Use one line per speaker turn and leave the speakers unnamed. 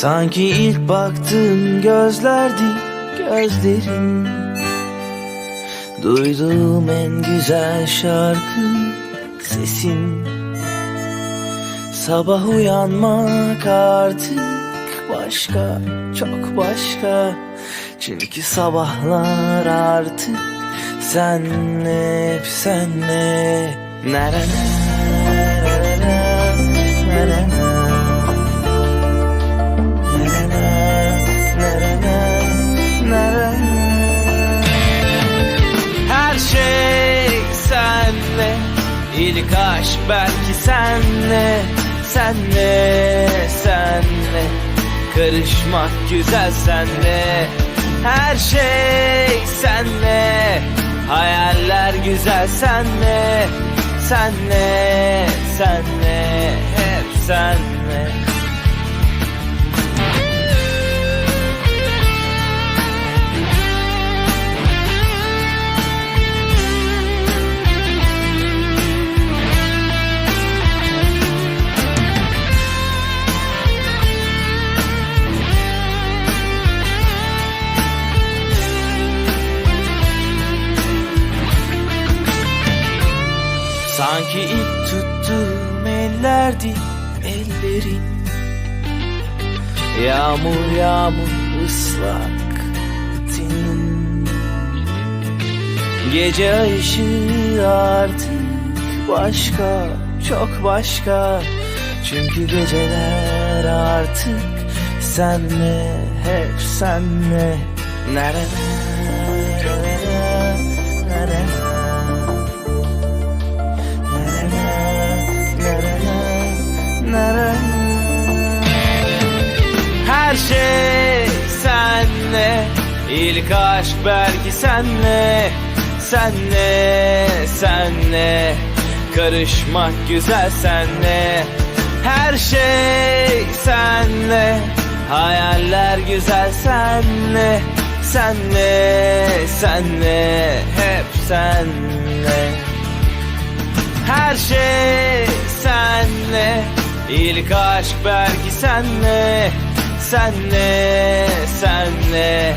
Sanki ilk baktığım gözlerdi gözlerin Duyduğum en güzel şarkı sesin. Sabah uyanmak artık başka çok başka. Çünkü sabahlar artık senle hep senle. Nere nere nere İlk aşk belki senle Senle, senle. Karışmak güzel senle. Her şey senle. Hayaller güzel senle Senle, senle. Hep senle Sanki ilk tuttuğum ellerdi ellerin. Yağmur yağmur ıslak tenin Gece ışığı artık başka çok başka. Çünkü geceler artık senle hep senle. Nerede nerede Her İlk aşk belki senle Senle, senle. Karışmak güzel senle. Her şey senle. Hayaller güzel senle Senle, senle. Hep senle. Her şey senle. İlk aşk belki senle Senle, senle